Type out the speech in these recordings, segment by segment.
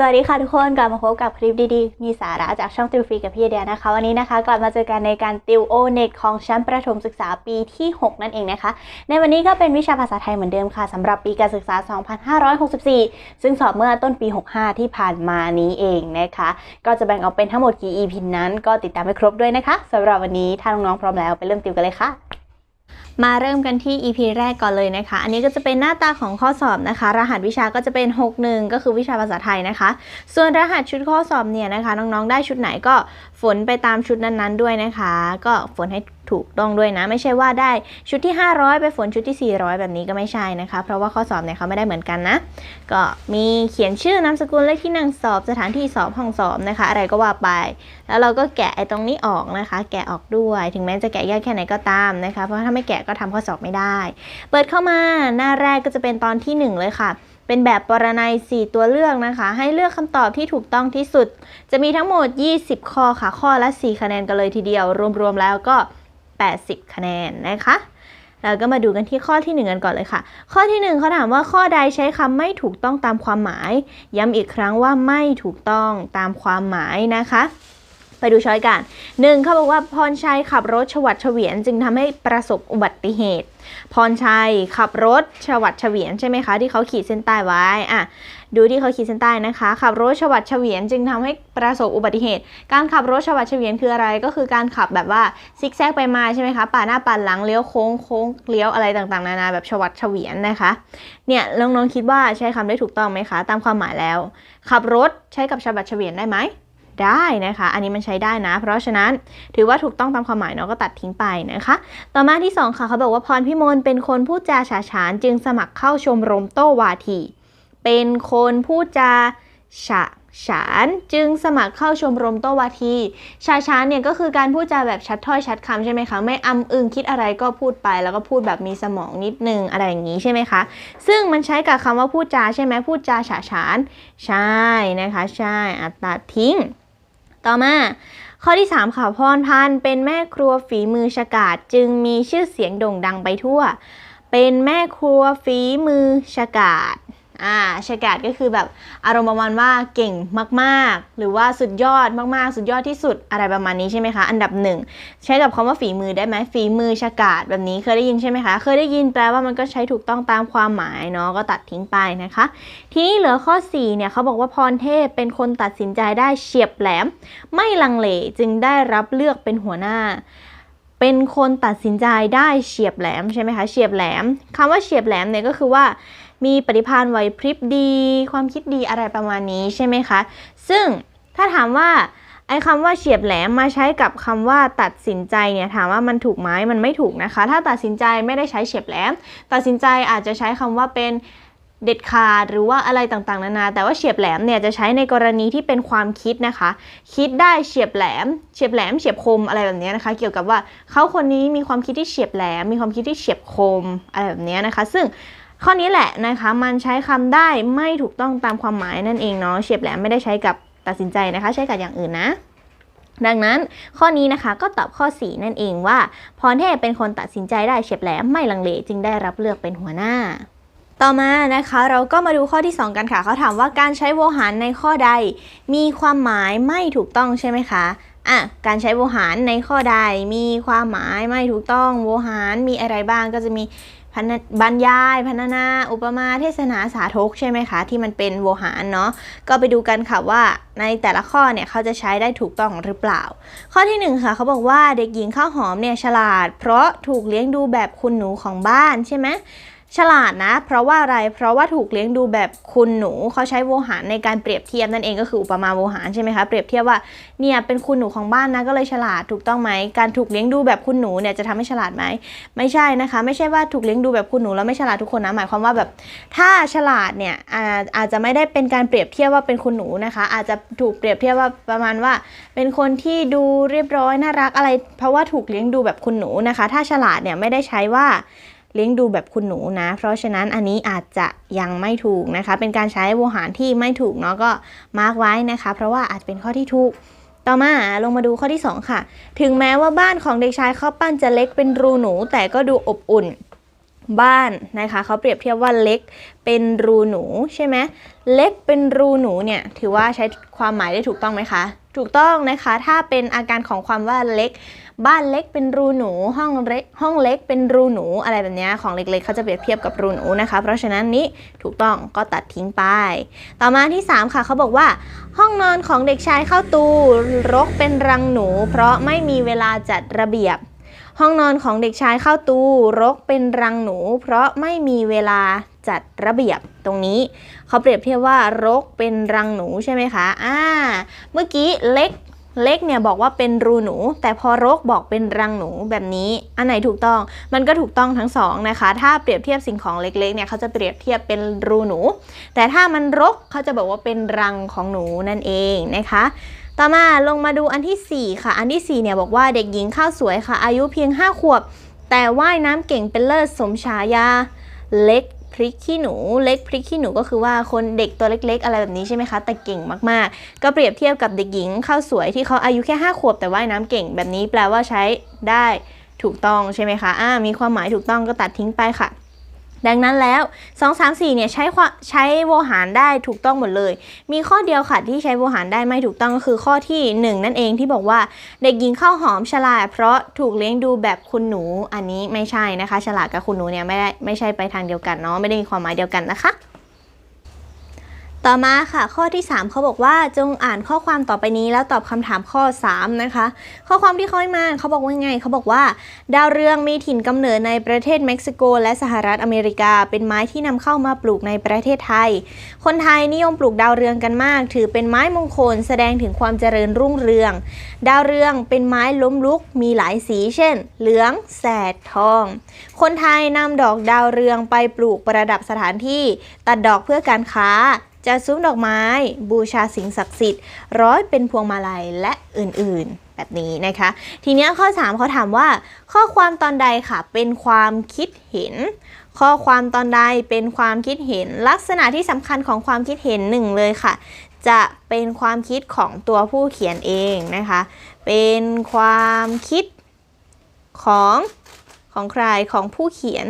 สวัสดีค่ะทุกคนกลับมาพบกับคลิปดีๆ มีสาระจากช่องติวฟรีกับพี่เดียนะคะ วันนี้นะคะ กลับมาเจอกันในการติวโอเน็ตของชั้นประถมศึกษาปีที่ 6 นั่นเองนะคะ ในวันนี้ก็เป็นวิชาภาษาไทยเหมือนเดิมค่ะสำหรับปีการศึกษา 2564 ซึ่งสอบเมื่อต้นปี 65 ที่ผ่านมานี้เองนะคะ ก็จะแบ่งออกเป็นทั้งหมดกี่ EP นั้น ก็ติดตามให้ครบด้วยนะคะสำหรับวันนี้ถ้าน้องๆพร้อมแล้วไปเริ่มติวกันเลยค่ะ มาเริ่มกันที่ EP แรกก่อนเลยนะคะ อันนี้ก็จะเป็นหน้าตาของข้อสอบนะคะ รหัสวิชาก็จะเป็น 61 ก็คือวิชาภาษาไทยนะคะ ส่วนรหัสชุดข้อสอบเนี่ยนะคะ น้องๆ ได้ชุดไหนก็ฝนไปตามชุดนั้นๆ ด้วยนะคะ ก็ฝนให้ ถูกต้องด้วยนะ ไม่ใช่ว่าได้ชุดที่ 500 ไปฝนชุดที่ 400 แบบนี้ก็ไม่ใช่นะคะ เพราะว่าข้อสอบเนี่ยเขาไม่ได้เหมือนกันนะ ก็มีเขียนชื่อนามสกุลเลขที่นั่งสอบสถานที่สอบห้องสอบนะคะ อะไรก็ว่าไป แล้วเราก็แกะไอ้ตรงนี้ออกนะคะ แกะออกด้วย ถึงแม้จะแกะยากแค่ไหนก็ตามนะคะ เพราะถ้าไม่แกะก็ทำข้อสอบไม่ได้ เปิดเข้ามาหน้าแรกก็จะเป็นตอนที่หนึ่งเลยค่ะเป็นแบบปรนัย 4 ตัวเลือกนะคะ ให้เลือกคำตอบที่ถูกต้องที่สุด จะมีทั้งหมด 20 ข้อค่ะ ข้อละ 4 คะแนนกันเลยทีเดียว รวมๆแล้วก็ 80 คะแนนนะคะเราก็มาดูกันที่ข้อที่ 1 กันก่อนเลยค่ะ ข้อที่ 1เขาถามว่าข้อใดใช้คำไม่ถูกต้องตามความหมาย ย้ำอีกครั้งว่าไม่ถูกต้องตามความหมายนะคะ ไปดูช้อยกันหนึ่งเขาบอกว่าพรชัยขับรถฉวัดเฉวียนจึงทำให้ประสบอุบัติเหตุ พรชัยขับรถฉวัดเฉวียนใช่ไหมคะที่เขาขีดเส้นใต้ไว้อะดูที่เขาขีดเส้นใต้นะคะ ขับรถฉวัดเฉวียนจึงทำให้ประสบอุบัติเหตุ การขับรถฉวัดเฉวียนคืออะไรก็คือการขับแบบว่าซิกแซกไปมาใช่ไหมคะป่าดหน้าป่าดหลังเลี้ยวโค้งโค้งเลี้ยวอะไรต่างๆ นานาแบบฉวัดเฉวียนนะคะเนี่ยน้องๆคิดว่าใช้คำได้ถูกต้องไหมคะ ตามความหมายแล้ว ขับรถใช้กับฉวัดเฉวียนได้ไหม ได้นะคะ อันนี้มันใช้ได้นะ เพราะฉะนั้นถือว่าถูกต้องตามความหมายเนาะก็ตัดทิ้งไปนะคะ ต่อมาที่ 2 ค่ะเขาบอกว่าพรพิมลเป็นคนพูดจาฉาฉานจึงสมัครเข้าชมรมโต้วาที เป็นคนพูดจาฉะฉานจึงสมัครเข้าชมรมโตวาทีฉาฉานเนี่ยก็คือการพูดจาแบบชัดถ้อยชัดคำใช่ไหมคะ ไม่อำอึงคิดอะไรก็พูดไป แล้วก็พูดแบบมีสมองนิดนึงอะไรอย่างนี้ใช่ไหมคะ ซึ่งมันใช้กับคำว่าพูดจาใช่ไหมพูดจาฉาฉาน ใช่นะคะ ใช่อัตตัดทิ้ง ต่อมา ข้อที่ 3 ค่ะพรพันธ์เป็นแม่ครัวฝีมือฉกาจจึงมีชื่อเสียงโด่งดังไปทั่ว เป็นแม่ครัวฝีมือฉกาจ อ่าฉกาจก็คือแบบอารมณ์ประมาณว่าเก่งมากๆ หรือว่าสุดยอดมากๆ สุดยอดที่สุดอะไรประมาณนี้ใช่ไหมคะ อันดับหนึ่งใช้กับคำว่าฝีมือได้ไหมฝีมือฉกาจแบบนี้เคยได้ยินใช่ไหมคะ เคยได้ยินแปลว่ามันก็ใช้ถูกต้องตามความหมายเนาะก็ตัดทิ้งไปนะคะ ทีนี้เหลือข้อ4เนี่ยเขาบอกว่าพรเทพเป็นคนตัดสินใจได้เฉียบแหลม ไม่ลังเลจึงได้รับเลือกเป็นหัวหน้าเป็นคนตัดสินใจได้เฉียบแหลมใช่ไหมคะเฉียบแหลมคำว่าเฉียบแหลมเนี่ยก็คือว่า มีปฏิภาณไหวพริบดี ความคิดดีอะไรประมาณนี้ใช่ไหมคะ ซึ่งถ้าถามว่าไอ้คำว่าเฉียบแหลมมาใช้กับคำว่าตัดสินใจเนี่ยถามว่ามันถูกไหมมันไม่ถูกนะคะ ถ้าตัดสินใจไม่ได้ใช้เฉียบแหลม ตัดสินใจอาจจะใช้คำว่าเป็นเด็ดขาดหรือว่าอะไรต่างๆนานา แต่ว่าเฉียบแหลมเนี่ยจะใช้ในกรณีที่เป็นความคิดนะคะ คิดได้เฉียบแหลม เฉียบแหลมเฉียบคมอะไรแบบนี้นะคะ เกี่ยวกับว่าเขาคนนี้มีความคิดที่เฉียบแหลม มีความคิดที่เฉียบคมอะไรแบบนี้นะคะ ซึ่ง ข้อนี้แหละนะคะ มันใช้คำได้ไม่ถูกต้องตามความหมายนั่นเองเนาะเฉียบแหลมไม่ได้ใช้กับตัดสินใจนะคะ ใช้กับอย่างอื่นนะ ดังนั้นข้อนี้นะคะก็ตอบข้อ 4 นั่นเองว่า พรเทพเป็นคนตัดสินใจได้เฉียบแหลมไม่ลังเลจึงได้รับเลือกเป็นหัวหน้าต่อมานะคะเราก็มาดูข้อที่ 2 กันค่ะเขาถามว่าการใช้โวหารในข้อใด มีความหมายไม่ถูกต้องใช่ไหมคะอะการใช้โวหารในข้อใด มีความหมายไม่ถูกต้องโวหารมีอะไรบ้างก็จะมี บรรยายพันนา อุปมาเทศนาสาธกใช่ไหมคะ ที่มันเป็นโวหารเนาะก็ไปดูกันค่ะว่าในแต่ละข้อเนี่ยเขาจะใช้ได้ถูกต้องหรือเปล่า ข้อที่หนึ่งค่ะเขาบอกว่าเด็กหญิงข้าวหอมเนี่ยฉลาด เพราะถูกเลี้ยงดูแบบคุณหนูของบ้านใช่ไหม ฉลาดนะ เพราะว่าอะไร เพราะว่าถูกเลี้ยงดูแบบคุณหนูเขาใช้โวหารในการเปรียบเทียบนั่นเองก็คืออุปมาโวหารใช่ไหมคะ เปรียบเทียบว่าเนี่ยเป็นคุณหนูของบ้านนะก็เลยฉลาดถูกต้องไหม การถูกเลี้ยงดูแบบคุณหนูเนี่ยจะทำให้ฉลาดไหม ไม่ใช่นะคะ ไม่ใช่ว่าถูกเลี้ยงดูแบบคุณหนูแล้วไม่ฉลาดทุกคนนะ หมายความว่าแบบ ถ้าฉลาดเนี่ยอาอาจจะไม่ได้เป็นการเปรียบเทียบว่าเป็นคุณหนูนะคะ อาจจะถูกเปรียบเทียบว่าประมาณว่า เป็นคนที่ดูเรียบร้อยน่ารักอะไร เพราะว่าถูกเลี้ยงดูแบบคุณหนูนะคะ ถ้าฉลาดเนี่ยไม่ได้ใช้ว่า เลี้ยงดูแบบคุณหนูนะ เพราะฉะนั้นอันนี้อาจจะยังไม่ถูกนะคะ เป็นการใช้โวหารที่ไม่ถูกเนาะก็มาร์กไว้นะคะ เพราะว่าอาจเป็นข้อที่ถูก ต่อมาลงมาดูข้อที่ 2 ค่ะ ถึงแม้ว่าบ้านของเด็กชายข้าวปั้นจะเล็กเป็นรูหนู แต่ก็ดูอบอุ่นบ้านนะคะเขาเปรียบเทียบว่าเล็กเป็นรูหนูใช่ไหมเล็กเป็นรูหนูเนี่ยถือว่าใช้ความหมายได้ถูกต้องไหมคะ ถูกต้องนะคะถ้าเป็นอาการของความว่าเล็ก บ้านเล็กเป็นรูหนูห้องเล็กห้องเล็กเป็นรูหนูอะไรแบบนี้ของเล็กๆเขาจะเปรียบเทียบกับรูหนูนะคะ เพราะฉะนั้นนี้ถูกต้องก็ตัดทิ้งไป ต่อมาที่ 3 ค่ะเขาบอกว่า ห้องนอนของเด็กชายเข้าตูรกเป็นรังหนู เพราะไม่มีเวลาจัดระเบียบ ห้องนอนของเด็กชายเข้าตูรกเป็นรังหนู เพราะไม่มีเวลาจัดระเบียบตรงนี้เขาเปรียบเทียบว่ารกเป็นรังหนูใช่ไหมคะอ่าเมื่อกี้เล็ก เล็กเนี่ยบอกว่าเป็นรูหนู แต่พอรกบอกเป็นรังหนูแบบนี้อันไหนถูกต้องมันก็ถูกต้องทั้งสองนะคะ ถ้าเปรียบเทียบสิ่งของเล็กๆเนี่ยเขาจะเปรียบเทียบเป็นรูหนู แต่ถ้ามันรกเขาจะบอกว่าเป็นรังของหนูนั่นเองนะคะต่อมาลงมาดูอันทีสี่4 ค่ะ อันที่ 4 เนี่ยบอกว่าเด็กหญิงข้าวสวยค่ะ อายุเพียง 5 ขวบ แต่ว่ายน้ำเก่งเป็นเลิศสมฉายาเล็ก พริกขี้หนูเล็กพริกขี้หนูก็คือว่าคนเด็กตัวเล็ก ๆ อะไรแบบนี้ใช่ไหมคะ แต่เก่งมากๆ ก็เปรียบเทียบกับเด็กหญิงข้าวสวยที่เขาอายุแค่ 5 ขวบแต่ว่ายน้ำเก่งแบบนี้แปลว่าใช้ได้ถูกต้องใช่ไหมคะอ่ามีความหมายถูกต้องก็ตัดทิ้งไปค่ะ ดังนั้นแล้ว 2 3 4 เนี่ยใช้ใช้โวหารได้ถูกต้องหมดเลย มีข้อเดียวค่ะที่ใช้โวหารได้ไม่ถูกต้องก็คือข้อที่ 1 นั่นเองที่บอกว่าเด็กหญิงข้าวหอมฉลาดเพราะถูกเลี้ยงดูแบบคุณหนูอันนี้ไม่ใช่นะคะ ฉลาดกับคุณหนูเนี่ยไม่ได้ไม่ใช่ไปทางเดียวกันเนาะไม่ได้มีความหมายเดียวกันนะคะ ต่อมาค่ะ ข้อที่ 3เขาบอกว่าจงอ่านข้อความต่อไปนี้แล้วตอบคำถามข้อ 3 นะคะ ข้อความที่เขาให้มาเขาบอกว่าไงเขาบอกว่า ดาวเรืองมีถิ่นกำเนิดในประเทศเม็กซิโก และสหรัฐอเมริกา เป็นไม้ที่นำเข้ามาปลูกในประเทศไทย คนไทยนิยมปลูกดาวเรืองกันมาก ถือเป็นไม้มงคล แสดงถึงความเจริญรุ่งเรือง ดาวเรืองเป็นไม้ล้มลุกมีหลายสีเช่น เหลืองแสดทอง คนไทยนำดอกดาวเรืองไปปลูกประดับสถานที่ ตัดดอกเพื่อการค้า จัดซุ้มดอกไม้ บูชาสิ่งศักดิ์สิทธิ์ ร้อยเป็นพวงมาลัยและอื่นๆ แบบนี้นะคะ ทีนี้ข้อ 3เขาถามว่า ข้อความตอนใดค่ะเป็นความคิดเห็น ข้อความตอนใดเป็นความคิดเห็น ลักษณะที่สำคัญของความคิดเห็นหนึ่งเลยค่ะ จะเป็นความคิดของตัวผู้เขียนเองนะคะ เป็นความคิดของของใครของผู้เขียน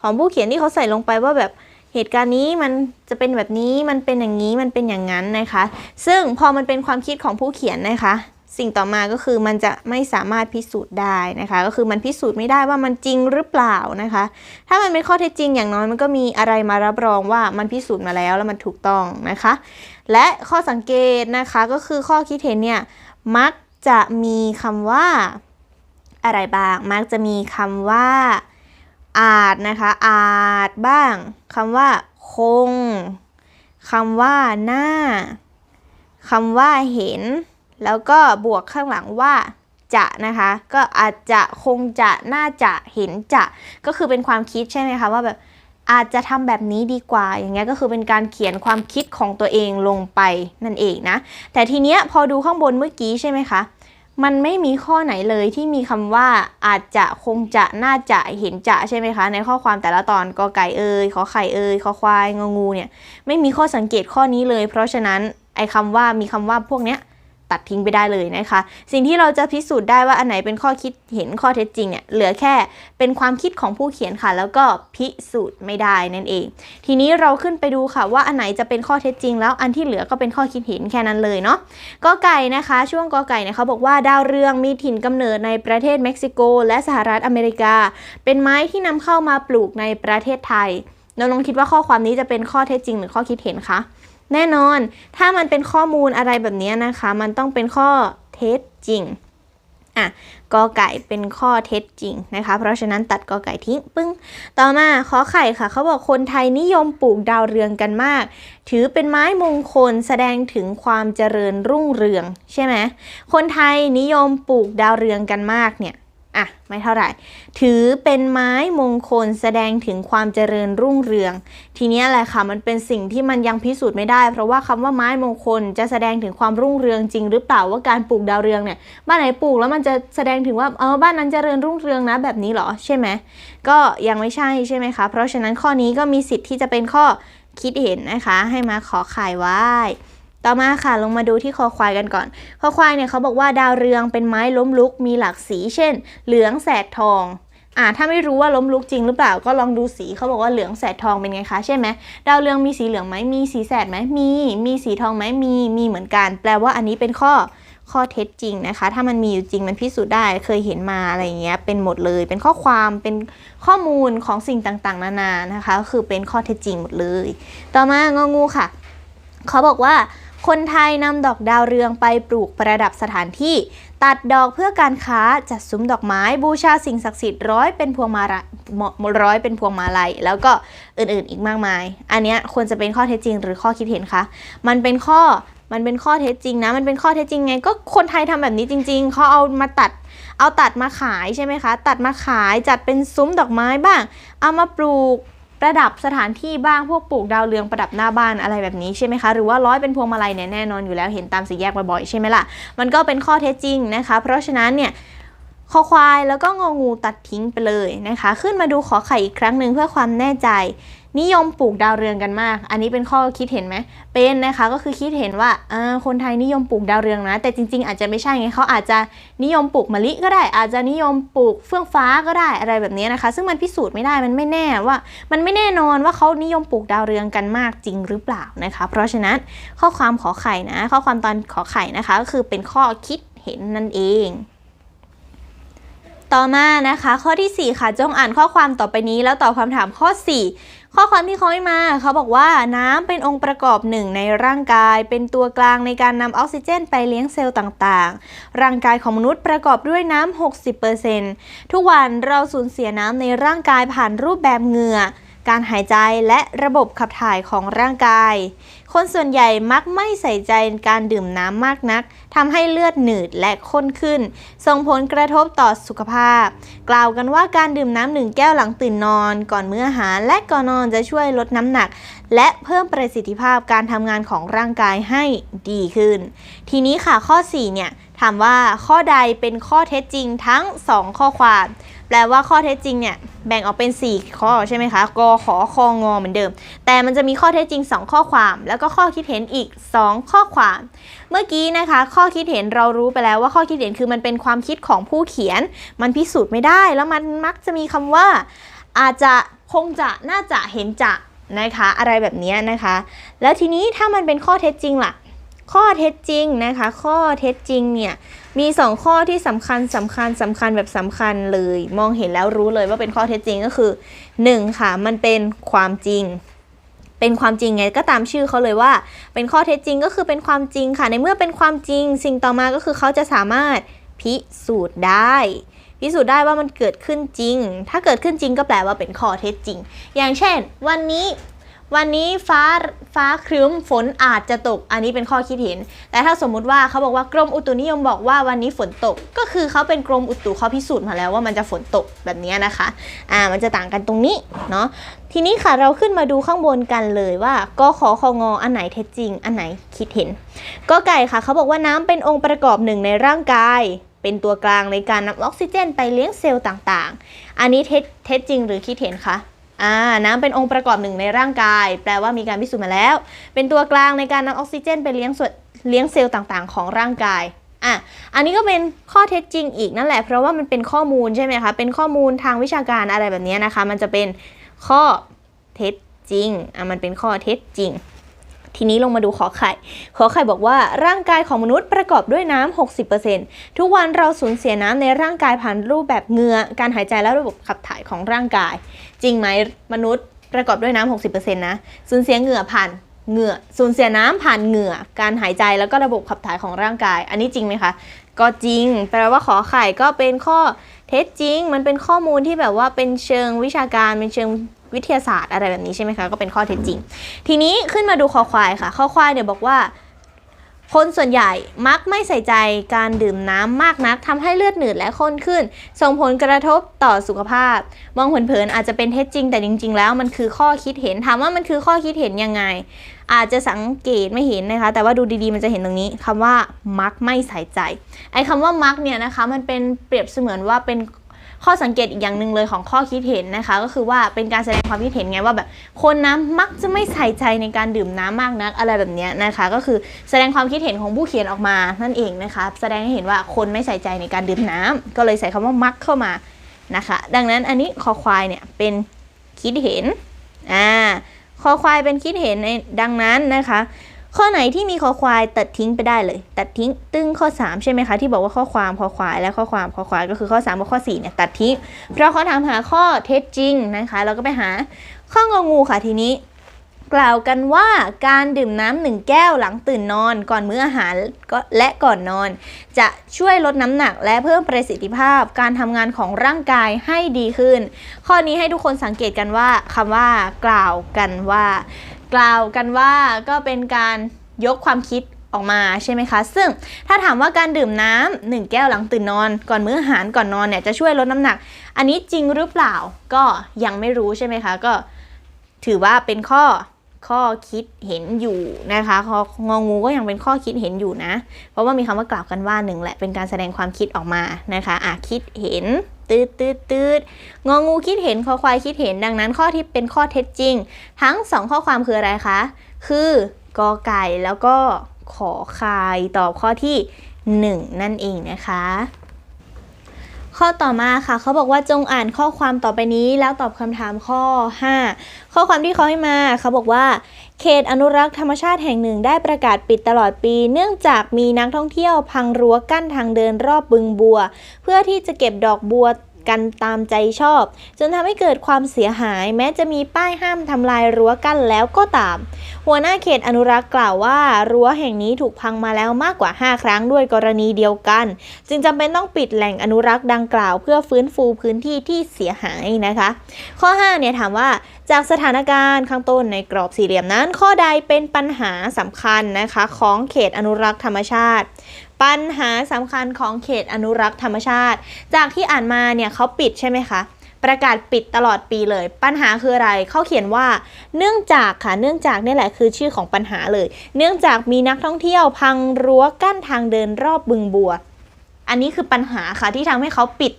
ของผู้เขียนที่เขาใส่ลงไปว่าแบบ เหตุการณ์นี้มันจะเป็นแบบนี้มันเป็นอย่างนี้มันเป็นอย่างนั้นนะคะ ซึ่งพอมันเป็นความคิดของผู้เขียนนะคะ สิ่งต่อมาก็คือมันจะไม่สามารถพิสูจน์ได้นะคะ ก็คือมันพิสูจน์ไม่ได้ว่ามันจริงหรือเปล่านะคะ ถ้ามันเป็นข้อเท็จจริงอย่างน้อยมันก็มีอะไรมารับรองว่ามันพิสูจน์มาแล้วแล้วมันถูกต้องนะคะ และข้อสังเกตนะคะก็คือข้อคิดเห็นเนี่ยมักจะมีคำว่าอะไรบ้าง มักจะมีคำว่า อาจนะคะ อาจบ้างคำว่า คงคำว่าหน้าคำว่าเห็น แล้วก็บวกข้างหลังว่าจะนะคะ ก็อาจจะคงจะน่าจะเห็นจะ ก็คือเป็นความคิดใช่ไหมคะว่าแบบอาจจะทำแบบนี้ดีกว่า อย่างเงี้ยก็คือเป็นการเขียนความคิดของตัวเองลงไปนั่นเองนะ แต่ทีเนี้ยพอดูข้างบนเมื่อกี้ใช่ไหมคะ มันไม่มีข้อไหนเลยที่มีคำว่าอาจจะคงจะน่าจะเห็นจะใช่ไหมคะ ในข้อความแต่ละตอนกอไก่เอ่ยขอไข่เอ่ยขอควายงองูเนี่ยไม่มีข้อสังเกตข้อนี้เลย เพราะฉะนั้นไอ้คำว่ามีคำว่าพวกเนี้ย ตัดทิ้งไปได้เลยนะคะ สิ่งที่เราจะพิสูจน์ได้ว่าอันไหนเป็นข้อคิดเห็นข้อเท็จจริงเนี่ยเหลือแค่เป็นความคิดของผู้เขียนค่ะ แล้วก็พิสูจน์ไม่ได้นั่นเอง ทีนี้เราขึ้นไปดูค่ะว่าอันไหนจะเป็นข้อเท็จจริง แล้วอันที่เหลือก็เป็นข้อคิดเห็นแค่นั้นเลยเนาะกอไก่นะคะ ช่วงกอไก่เนี่ยเขาบอกว่าดาวเรืองมีถิ่นกำเนิดในประเทศเม็กซิโก และสหรัฐอเมริกา เป็นไม้ที่นำเข้ามาปลูกในประเทศไทยเราลองคิดว่าข้อความนี้จะเป็นข้อเท็จจริงหรือข้อคิดเห็นคะ แน่นอน ถ้ามันเป็นข้อมูลอะไรแบบนี้นะคะ มันต้องเป็นข้อเท็จจริงอะกอไก่เป็นข้อเท็จจริงนะคะ เพราะฉะนั้นตัดกอไก่ทิ้งปึ้ง ต่อมาขอไข่ค่ะ เขาบอกคนไทยนิยมปลูกดาวเรืองกันมาก ถือเป็นไม้มงคลแสดงถึงความเจริญรุ่งเรือง ใช่ไหมคนไทยนิยมปลูกดาวเรืองกันมากเนี่ย อะไม่เท่าไหร่ ถือเป็นไม้มงคลแสดงถึงความเจริญรุ่งเรือง ทีนี้แหละค่ะมันเป็นสิ่งที่มันยังพิสูจน์ไม่ได้ เพราะว่าคำว่าไม้มงคลจะแสดงถึงความรุ่งเรืองจริง หรือเปล่าว่าการปลูกดาวเรืองเนี่ยบ้านไหนปลูกแล้วมันจะแสดงถึงว่าเออบ้านนั้นเจริญรุ่งเรืองนะแบบนี้เหรอใช่ไหมก็ยังไม่ใช่ใช่ไหมคะเพราะฉะนั้นข้อนี้ก็มีสิทธิ์ที่จะเป็นข้อคิดเห็นนะคะ ให้มาขอขายไว้ ต่อมาค่ะลงมาดูที่คอควายกันก่อน คอควายเนี่ยเขาบอกว่าดาวเรืองเป็นไม้ล้มลุกมีหลากสีเช่น เหลืองแสดทองอ่าถ้าไม่รู้ว่าล้มลุกจริงหรือเปล่าก็ลองดูสีเขาบอกว่าเหลืองแสดทองเป็นไงคะใช่ไหมดาวเรืองมีสีเหลืองไหมมีสีแสดไหมมี มีสีทองไหมมีมีเหมือนกัน แปลว่าอันนี้เป็นข้อข้อเท็จจริงนะคะ ถ้ามันมีอยู่จริงมันพิสูจน์ได้เคยเห็นมาอะไรเงี้ยเป็นหมดเลย เป็นข้อความเป็นข้อมูลของสิ่งต่างๆ นานานะคะก็คือเป็นข้อเท็จจริงหมดเลย ต่อมางองูค่ะเขาบอกว่า คนไทยนำดอกดาวเรืองไปปลูกประดับสถานที่ ตัดดอกเพื่อการค้าจัดซุ้มดอกไม้บูชาสิ่งศักดิ์สิทธิ์ร้อยเป็นพวงมาลัยร้อยเป็นพวงมาลัย แล้วก็อื่นๆอีกมากมาย อันนี้ควรจะเป็นข้อเท็จจริงหรือข้อคิดเห็นคะมันเป็นข้อมันเป็นข้อเท็จจริงนะ มันเป็นข้อเท็จจริงไง ก็คนไทยทำแบบนี้จริง ๆ เขาเอามาตัด เอาตัดมาขายใช่ไหมคะ ตัดมาขายจัดเป็นซุ้มดอกไม้บ้าง เอามาปลูก ประดับสถานที่บ้างพวกปลูกดาวเรืองประดับหน้าบ้านอะไรแบบนี้ใช่ไหมคะหรือว่าร้อยเป็นพวงมาลัยเนี่ยแน่นอนอยู่แล้วเห็นตามสี่แยกบ่อยๆใช่ไหมล่ะมันก็เป็นข้อเท็จจริงนะคะ เพราะฉะนั้นเนี่ย คอควายแล้วก็งองูตัดทิ้งไปเลยนะคะ ขึ้นมาดูขอไข่อีกครั้งหนึ่งเพื่อความแน่ใจ นิยมปลูกดาวเรืองกันมาก อันนี้เป็นข้อคิดเห็นไหมเป็นนะคะก็คือคิดเห็นว่าอ่าคนไทยนิยมปลูกดาวเรืองนะ แต่จริง ๆ อาจจะไม่ใช่ไงเขาอาจจะนิยมปลูกมะลิก็ได้ อาจจะนิยมปลูกเฟื่องฟ้าก็ได้อะไรแบบนี้นะคะ ซึ่งมันพิสูจน์ไม่ได้มันไม่แน่ว่า มันไม่แน่นอนว่าเขานิยมปลูกดาวเรืองกันมากจริงหรือเปล่านะคะ เพราะฉะนั้นข้อความขอไข่นะ ข้อความตอนขอไข่นะคะ ก็คือเป็นข้อคิดเห็นนั่นเอง ต่อมานะคะ ข้อที่ 4 ค่ะ จงอ่านข้อความต่อไปนี้ แล้วตอบคำถามข้อ 4 ข้อความที่เขาให้มา เขาบอกว่าน้ำเป็นองค์ประกอบหนึ่งในร่างกาย เป็นตัวกลางในการนำออกซิเจนไปเลี้ยงเซลล์ต่างๆ ร่างกายของมนุษย์ประกอบด้วยน้ำ60%ทุกวันเราสูญเสียน้ำในร่างกายผ่านรูปแบบเหงื่อ การหายใจและระบบขับถ่ายของร่างกาย คนส่วนใหญ่มักไม่ใส่ใจการดื่มน้ำมากนักทำให้เลือดหนืดและข้นขึ้น ส่งผลกระทบต่อสุขภาพ กล่าวกันว่าการดื่มน้ำหนึ่งแก้วหลังตื่นนอน ก่อนมื้ออาหารและก่อนนอนจะช่วยลดน้ำหนัก และเพิ่มประสิทธิภาพการทำงานของร่างกายให้ดีขึ้น ทีนี้ค่ะข้อ 4 เนี่ยถามว่าข้อใดเป็นข้อเท็จจริงทั้ง 2 ข้อความ แปลว่าข้อเท็จจริงเนี่ยแบ่งออกเป็น 4 ข้อใช่ไหมคะกขอคองอเหมือนเดิม แต่มันจะมีข้อเท็จจริง 2 ข้อความ แล้วก็ข้อคิดเห็นอีก 2 ข้อความ เมื่อกี้นะคะ ข้อคิดเห็นเรารู้ไปแล้วว่าข้อคิดเห็นคือมันเป็นความคิดของผู้เขียน มันพิสูจน์ไม่ได้ แล้วมันมักจะมีคำว่า อาจจะคงจะน่าจะเห็นจะนะคะอะไรแบบนี้นะคะ แล้วทีนี้ถ้ามันเป็นข้อเท็จจริงล่ะ ข้อเท็จจริงนะคะ ข้อเท็จจริงเนี่ย มี 2 ข้อที่สำคัญสำคัญสำคัญแบบสำคัญเลย มองเห็นแล้วรู้เลยว่าเป็นข้อเท็จจริงก็คือ 1. ค่ะมันเป็นความจริง เป็นความจริงไงก็ตามชื่อเขาเลยว่า เป็นข้อเท็จจริงก็คือเป็นความจริงค่ะ ในเมื่อเป็นความจริง สิ่งต่อมาก็คือเขาจะสามารถพิสูจน์ได้พิสูจน์ได้ว่ามันเกิดขึ้นจริง ถ้าเกิดขึ้นจริงก็แปลว่าเป็นข้อเท็จจริง อย่างเช่น วันนี้ วันนี้ฟ้าฟ้าครึ้มฝนอาจจะตก อันนี้เป็นข้อคิดเห็น แต่ถ้าสมมุติว่าเขาบอกว่ากรมอุตุนิยมบอกว่าวันนี้ฝนตก ก็คือเขาเป็นกรมอุตุเขาพิสูจน์มาแล้วว่ามันจะฝนตกแบบนี้นะคะ อ่า มันจะต่างกันตรงนี้เนาะ ทีนี้ค่ะเราขึ้นมาดูข้างบนกันเลยว่ากขอคองออันไหนเท็จจริง อันไหนคิดเห็น ก็ไก่ค่ะเขาบอกว่าน้ำเป็นองค์ประกอบหนึ่งในร่างกาย เป็นตัวกลางในการนำออกซิเจน ไปเลี้ยงเซลล์ต่างๆ อันนี้เท็จเท็จจริงหรือคิดเห็นคะ อ่าน้ำเป็นองค์ประกอบหนึ่งในร่างกาย แปลว่ามีการพิสูจน์มาแล้ว เป็นตัวกลางในการนำออกซิเจนไปเลี้ยงส่วนเลี้ยงเซลล์ต่างๆ ของร่างกายอะอันนี้ก็เป็นข้อเท็จจริงอีกนั่นแหละ เพราะว่ามันเป็นข้อมูลใช่ไหมคะ เป็นข้อมูลทางวิชาการอะไรแบบนี้นะคะ มันจะเป็นข้อเท็จจริง อะ มันเป็นข้อเท็จจริง ทีนี้ลงมาดูขอไข่ ขอไข่บอกว่าร่างกายของมนุษย์ประกอบด้วยน้ำ60%ทุกวันเราสูญเสียน้ำในร่างกายผ่านรูปแบบเหงื่อการหายใจและระบบขับถ่ายของร่างกาย จริงไหมมนุษย์ประกอบด้วยน้ำ60%นะสูญเสียเหงื่อผ่านเหงื่อสูญเสียน้ำผ่านเหงื่อ การหายใจแล้วก็ระบบขับถ่ายของร่างกาย อันนี้จริงไหมคะ ก็จริง แปลว่าขอไข่ก็เป็นข้อเท็จจริง มันเป็นข้อมูลที่แบบว่าเป็นเชิงวิชาการเป็นเชิง วิทยาศาสตร์อะไรแบบนี้ใช่ไหมคะก็เป็นข้อเท็จจริง ทีนี้ขึ้นมาดูคอควายค่ะคอควายเนี่ยบอกว่า คนส่วนใหญ่มักไม่ใส่ใจการดื่มน้ำมากนักทำให้เลือดหนืดและข้นขึ้น ส่งผลกระทบต่อสุขภาพ มองเผินๆอาจจะเป็นเท็จจริง แต่จริง ๆ แล้วมันคือข้อคิดเห็นถามว่ามันคือข้อคิดเห็นยังไง อาจจะสังเกตไม่เห็นนะคะ แต่ว่าดูดีๆมันจะเห็นตรงนี้คำว่ามักไม่ใส่ใจ ไอ้คำว่ามักเนี่ยนะคะมันเป็นเปรียบเสมือนว่าเป็น ข้อสังเกตอีกอย่างหนึ่งเลยของข้อคิดเห็นนะคะ ก็คือว่าเป็นการแสดงความคิดเห็นไงว่าแบบคนนะมักจะไม่ใส่ใจในการดื่มน้ำมากนักอะไรแบบนี้นะคะ ก็คือแสดงความคิดเห็นของผู้เขียนออกมานั่นเองนะคะ แสดงให้เห็นว่าคนไม่ใส่ใจในการดื่มน้ำก็เลยใส่คำว่ามักเข้ามานะคะ ดังนั้นอันนี้คอควายเนี่ยเป็นคิดเห็นอ่าคอควายเป็นคิดเห็นในดังนั้นนะคะ ข้อไหนที่มีคอควายตัดทิ้งไปได้เลย ตัดทิ้ง ตึ้งข้อ 3 ใช่ไหมคะ ที่บอกว่าข้อความคอควายและข้อความคอควายก็คือข้อ3กับข้อ4เนี่ยตัดทิ้ง เพราะเขาถามหาข้อเท็จจริงนะคะ เราก็ไปหาข้ององูค่ะทีนี้ กล่าวกันว่าการดื่มน้ำหนึ่งแก้วหลังตื่นนอน ก่อนมื้ออาหารก็และก่อนนอน จะช่วยลดน้ำหนักและเพิ่มประสิทธิภาพการทำงานของร่างกายให้ดีขึ้น ข้อนี้ให้ทุกคนสังเกตกันว่าคำว่ากล่าวกันว่า กล่าวกันว่าก็เป็นการยกความคิดออกมาใช่ไหมคะ ซึ่งถ้าถามว่าการดื่มน้ำหนึ่งแก้วหลังตื่นนอน ก่อนมื้ออาหารก่อนนอนเนี่ยจะช่วยลดน้ำหนัก อันนี้จริงหรือเปล่าก็ยังไม่รู้ใช่ไหมคะ ก็ถือว่าเป็นข้อ ข้อคิดเห็นอยู่นะคะขงองูก็ยังเป็นข้อคิดเห็นอยู่นะ เพราะว่ามีคำว่ากล่าวกันว่าหนึ่งแหละเป็นการแสดงความคิดออกมานะคะอะคิดเห็นตืดตืดตืดงองูคิดเห็นคอควายคิดเห็นดังนั้น ข้อที่เป็นข้อเท็จจริง ทั้งสองข้อความคืออะไรคะ คือกอไก่แล้วก็ขอคายตอบข้อที่ 1 นั่นเองนะคะ ข้อต่อมาค่ะเขาบอกว่าจงอ่านข้อความต่อไปนี้แล้วตอบคำถามข้อ 5 ข้อความที่เขาให้มาเขาบอกว่า เขตอนุรักษ์ธรรมชาติแห่งหนึ่งได้ประกาศปิดตลอดปี เนื่องจากมีนักท่องเที่ยวพังรั้วกั้นทางเดินรอบบึงบัว เพื่อที่จะเก็บดอกบัว กันตามใจชอบ จนทำให้เกิดความเสียหาย แม้จะมีป้ายห้ามทำลายรั้วกั้นแล้วก็ตาม หัวหน้าเขตอนุรักษ์กล่าวว่า รั้วแห่งนี้ถูกพังมาแล้วมากกว่า 5 ครั้งด้วยกรณีเดียวกัน จึงจำเป็นต้องปิดแหล่งอนุรักษ์ดังกล่าว เพื่อฟื้นฟูพื้นที่ที่เสียหายนะคะ ข้อ5เนี่ยถามว่าจากสถานการณ์ข้างต้นในกรอบสี่เหลี่ยมนั้น ข้อใดเป็นปัญหาสำคัญนะคะ ของเขตอนุรักษ์ธรรมชาติ ปัญหาสำคัญของเขตอนุรักษ์ธรรมชาติ จากที่อ่านมาเนี่ยเขาปิดใช่ไหมคะประกาศปิดตลอดปีเลย ปัญหาคืออะไรเขาเขียนว่า เนื่องจากค่ะ เนื่องจากนี่แหละคือชื่อของปัญหาเลย เนื่องจากมีนักท่องเที่ยวพังรั้วกั้นทางเดินรอบบึงบัว อันนี้คือปัญหาค่ะที่ทำให้เขาปิด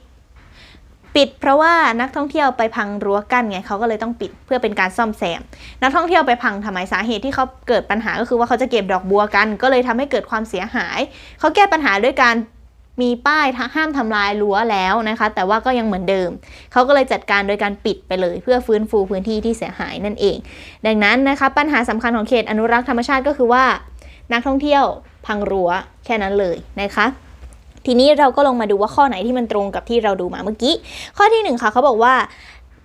ปิดเพราะว่านักท่องเที่ยวไปพังรั้วกั้นไงเขาก็เลยต้องปิดเพื่อเป็นการซ่อมแซม นักท่องเที่ยวไปพังทำไมสาเหตุที่เขาเกิดปัญหาก็คือว่าเขาจะเก็บดอกบัวกัน ก็เลยทำให้เกิดความเสียหาย เขาแก้ปัญหาด้วยการมีป้ายห้ามทำลายรั้วแล้วนะคะ แต่ว่าก็ยังเหมือนเดิม เขาก็เลยจัดการโดยการปิดไปเลย เพื่อฟื้นฟูพื้นที่ที่เสียหายนั่นเอง ดังนั้นนะคะปัญหาสำคัญของเขตอนุรักษ์ธรรมชาติก็คือว่า นักท่องเที่ยวพังรั้วแค่นั้นเลยนะคะ ทีนี้เราก็ลงมาดูว่าข้อไหนที่มันตรงกับที่เราดูมาเมื่อกี้ ข้อที่หนึ่งค่ะเขาบอกว่า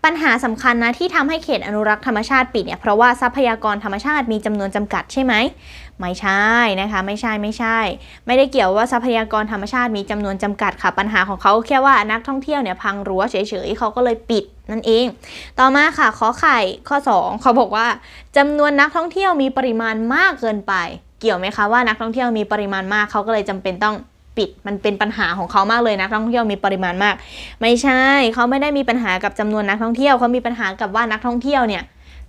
ปัญหาสำคัญนะที่ทำให้เขตอนุรักษ์ธรรมชาติปิดเนี่ยเพราะว่าทรัพยากรธรรมชาติมีจำนวนจำกัดใช่ไหมไม่ใช่นะคะไม่ใช่ไม่ใช่ ไม่ได้เกี่ยวว่าทรัพยากรธรรมชาติมีจำนวนจำกัดค่ะ ปัญหาของเขาแค่ว่านักท่องเที่ยวเนี่ยพังรั้วเฉยๆเขาก็เลยปิดนั่นเอง ต่อมาค่ะขอไข่ข้อ 2 เขาบอกว่าจำนวนนักท่องเที่ยวมีปริมาณมากเกินไป เกี่ยวไหมคะว่านักท่องเที่ยวมีปริมาณมากเขาก็เลยจำเป็นต้อง ปิด มันเป็นปัญหาของเขามากเลยนะักท่องเที่ยวมีปริมาณมาก ไม่ใช่เขาไม่ได้มีปัญหากับจำนวนนักท่องเที่ยวเขามีปัญหากับว่านักท่องเที่ยวเนี่ย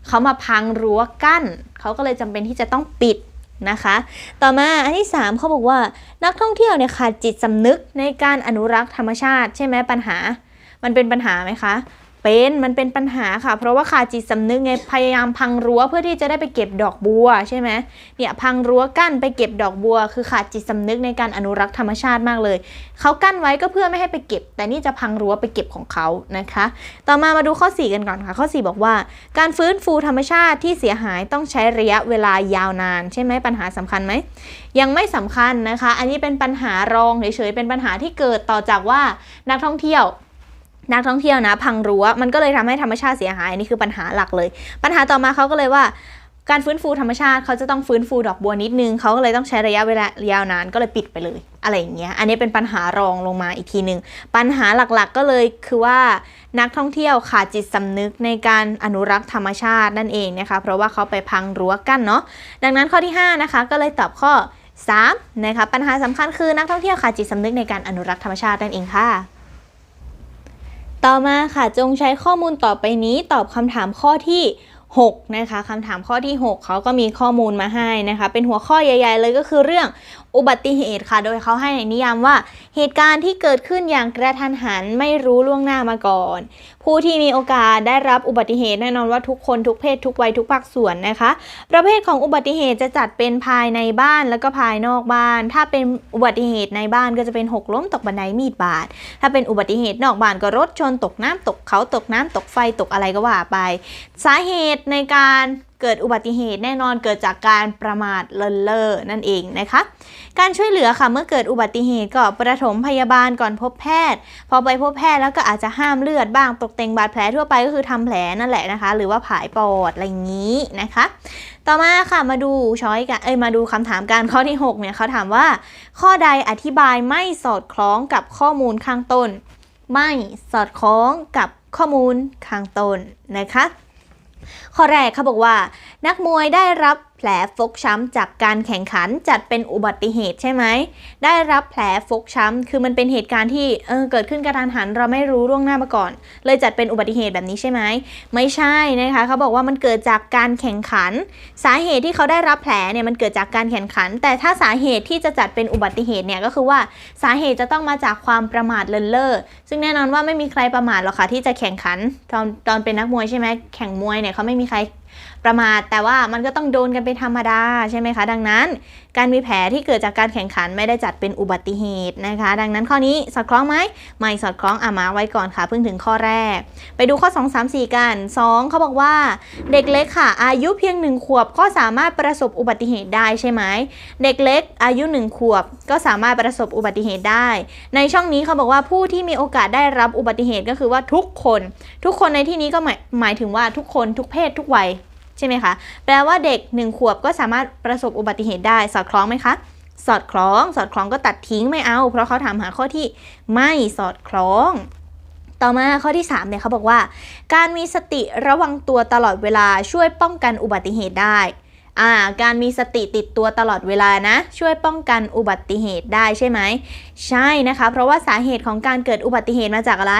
เขามาพังรั้วกั้นเขาก็เลยจำเป็นที่จะต้องปิดนะคะ ต่อมาอันที่ 3เขาบอกว่านักท่องเที่ยวเนี่ยขาดจิตสำนึกในการอนุรักษ์ธรรมชาติ ใช่ไหมปัญหา มันเป็นปัญหาไหมคะ เป็นมันเป็นปัญหาค่ะ เพราะว่าขาดจิตสำนึกไงพยายามพังรั้วเพื่อที่จะได้ไปเก็บดอกบัวใช่ไหมเนี่ยพังรั้วกั้นไปเก็บดอกบัว คือขาดจิตสำนึกในการอนุรักษ์ธรรมชาติมากเลยเขากั้นไว้ก็เพื่อไม่ให้ไปเก็บ แต่นี่จะพังรั้วไปเก็บของเขานะคะ ต่อมามาดูข้อ 4 กันก่อนค่ะ ข้อ 4 บอกว่า การฟื้นฟูธรรมชาติที่เสียหายต้องใช้ระยะเวลายาวนาน ใช่ไหมปัญหาสำคัญไหมยังไม่สำคัญนะคะ อันนี้เป็นปัญหารองเฉยๆเป็นปัญหาที่เกิดต่อจากว่านักท่องเที่ยว นักท่องเที่ยวนะ พังรั้วมันก็เลยทำให้ธรรมชาติเสียหายนี่คือปัญหาหลักเลย ปัญหาต่อมาเขาก็เลยว่าการฟื้นฟูธรรมชาติเขาจะต้องฟื้นฟูดอกบัวนิดนึงเขาก็เลยต้องใช้ระยะเวลายาวนานก็เลยปิดไปเลย อะไรอย่างเงี้ยอันนี้เป็นปัญหารองลงมาอีกทีหนึ่งปัญหาหลักๆก็เลยคือว่านักท่องเที่ยวขาดจิตสำนึกในการอนุรักษ์ธรรมชาตินั่นเองนะคะเพราะว่าเขาไปพังรั้วกั้นเนาะดังนั้นข้อที่ 5 นะคะ ก็เลยตอบข้อ 3 นะคะปัญหาสำคัญคือนักท่องเที่ยวขาดจิตสำนึกในการอนุรักษ์ธรรมชาตินั่นเองค่ะ ต่อมาค่ะจงใช้ข้อมูลต่อไปนี้ตอบคำถามข้อที่ 6 นะคะคำถามข้อที่ 6 เขาก็มีข้อมูลมาให้นะคะ เป็นหัวข้อใหญ่ ๆ เลยก็คือเรื่อง อุบัติเหตุค่ะ โดยเขาให้นิยามว่า เหตุการณ์ที่เกิดขึ้นอย่างกระทันหันไม่รู้ล่วงหน้ามาก่อน ผู้ที่มีโอกาสได้รับอุบัติเหตุแน่นอนว่าทุกคนทุกเพศทุกวัยทุกภาคส่วนนะคะ ประเภทของอุบัติเหตุจะจัดเป็นภายในบ้านแล้วก็ภายนอกบ้าน ถ้าเป็นอุบัติเหตุในบ้านก็จะเป็นหกล้มตกบันไดมีดบาด ถ้าเป็นอุบัติเหตุนอกบ้านก็รถชนตกน้ำตกเขาตกน้ำตกไฟตกอะไรก็ว่าไป สาเหตุในการ เกิดอุบัติเหตุแน่นอนเกิดจากการประมาทเลินเล่อนั่นเองนะคะ การช่วยเหลือค่ะเมื่อเกิดอุบัติเหตุก็ประถมพยาบาลก่อนพบแพทย์ พอไปพบแพทย์แล้วก็อาจจะห้ามเลือดบ้างตกแต่งบาดแผลทั่วไปก็คือทำแผลนั่นแหละนะคะ หรือว่าผายปอดอะไรอย่างนี้นะคะ ต่อมาค่ะมาดูช้อยกันเอ้ยมาดูคำถามการข้อที่6เนี่ยเขาถามว่า ข้อใดอธิบายไม่สอดคล้องกับข้อมูลข้างต้น ไม่สอดคล้องกับข้อมูลข้างต้นนะคะ ข้อแรกเขาบอกว่า นักมวยได้รับ แผลฟกช้ำจากการแข่งขันจัดเป็นอุบัติเหตุใช่ไหม ได้รับแผลฟกช้ำคือมันเป็นเหตุการณ์ที่เออเกิดขึ้นกระทันหันเราไม่รู้ล่วงหน้ามาก่อน เลยจัดเป็นอุบัติเหตุแบบนี้ใช่ไหม ไม่ใช่นะคะเขาบอกว่ามันเกิดจากการแข่งขัน สาเหตุที่เขาได้รับแผลเนี่ยมันเกิดจากการแข่งขัน แต่ถ้าสาเหตุที่จะจัดเป็นอุบัติเหตุเนี่ยก็คือว่าสาเหตุจะต้องมาจากความประมาทเลินเล่อซึ่งแน่นอนว่าไม่มีใครประมาทหรอกค่ะที่จะแข่งขันตอนตอนเป็นนักมวยใช่ไหมแข่งมวยเนี่ยเขาไม่มีใคร ประมาทแต่ว่ามันก็ต้องโดนกันเป็นธรรมดาใช่ไหมคะ ดังนั้น การมีแผลที่เกิดจากการแข่งขันไม่ได้จัดเป็นอุบัติเหตุนะคะ ดังนั้นข้อนี้สอดคล้องไหมไม่สอดคล้องอะมาไว้ก่อนค่ะเพิ่งถึงข้อแรก ไปดูข้อ 2 3 4 กัน 2 เขาบอกว่า เด็กเล็กค่ะ อายุเพียง 1 ขวบก็สามารถประสบอุบัติเหตุได้ใช่ไหมเด็กเล็กอายุ 1 ขวบ ก็สามารถประสบอุบัติเหตุได้ ในช่องนี้เขาบอกว่าผู้ที่มีโอกาสได้รับอุบัติเหตุก็คือว่าทุกคน ทุกคนในที่นี้ก็หมายหมายถึงว่าทุกคนทุกเพศทุกวัย ใช่ไหมคะ แปลว่าเด็ก 1 ขวบก็สามารถประสบอุบัติเหตุได้ สอดคล้องไหมคะ สอดคล้อง สอดคล้องก็ตัดทิ้งไม่เอา เพราะเขาถามหาข้อที่ไม่สอดคล้อง ต่อมาข้อที่3เนี่ยเขาบอกว่า การมีสติระวังตัวตลอดเวลาช่วยป้องกันอุบัติเหตุได้ อ่าการมีสติติดตัวตลอดเวลานะ ช่วยป้องกันอุบัติเหตุได้ใช่ไหม ใช่นะคะ เพราะว่าสาเหตุของการเกิดอุบัติเหตุมาจากอะไร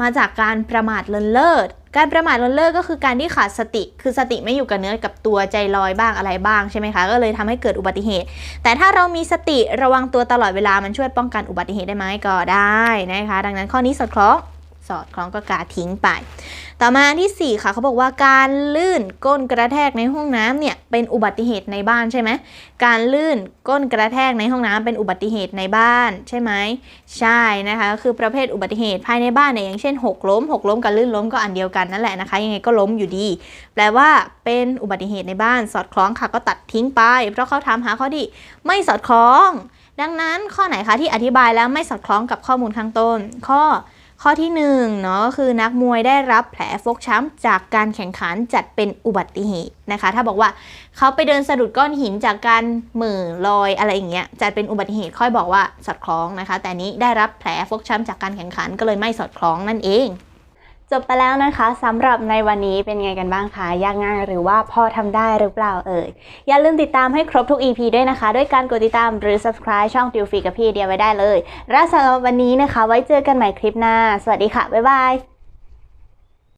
มาจากการประมาทเลินเล่อการประมาทเลินเล่อก็คือการที่ขาดสติ คือสติไม่อยู่กับเนื้อกับตัวใจลอยบ้างอะไรบ้างใช่ไหมคะ ก็เลยทำให้เกิดอุบัติเหตุ แต่ถ้าเรามีสติระวังตัวตลอดเวลามันช่วยป้องกันอุบัติเหตุได้ไหมก็ได้นะคะ ดังนั้นข้อนี้สอดคล้อง สอดคล้องก็กาทิ้งไป ต่อมาที่ 4 ค่ะเขาบอกว่าการลื่นก้นกระแทกในห้องน้ำเนี่ยเป็นอุบัติเหตุในบ้านใช่ไหมการลื่นก้นกระแทกในห้องน้ำเป็นอุบัติเหตุในบ้านใช่ไหมใช่นะคะก็คือประเภทอุบัติเหตุภายในบ้านเนี่ยอย่างเช่นหกล้มหกล้มกับลื่นล้มก็อันเดียวกันนั่นแหละนะคะยังไงก็ล้มอยู่ดี แปลว่าเป็นอุบัติเหตุในบ้านสอดคล้องค่ะก็ตัดทิ้งไป เพราะเขาถามหาข้อที่ไม่สอดคล้อง ดังนั้นข้อไหนคะที่อธิบายแล้วไม่สอดคล้องกับข้อมูลข้างต้น ข้อ ข้อที่1เนาะก็คือนักมวยได้รับแผลฟกช้ำจากการแข่งขันจัดเป็นอุบัติเหตุนะคะ ถ้าบอกว่าเขาไปเดินสะดุดก้อนหินจากการหมื่อลอยอะไรอย่างเงี้ยจัดเป็นอุบัติเหตุค่อยบอกว่าสอดคล้องนะคะ แต่นี้ได้รับแผลฟกช้ำจากการแข่งขันก็เลยไม่สอดคล้องนั่นเอง จบไปแล้วนะคะสำหรับในวันนี้เป็นไงกันบ้างคะยากง่ายหรือว่าพอทำได้หรือเปล่าเอ่ยอย่าลืมติดตามให้ครบทุก EP ด้วยนะคะ ด้วยการกดติดตามหรือ subscribe ช่องติวฟรีกับพี่เดียไว้ได้เลยและสำหรับวันนี้นะคะ ไว้เจอกันใหม่คลิปหน้า สวัสดีค่ะ บ๊ายบาย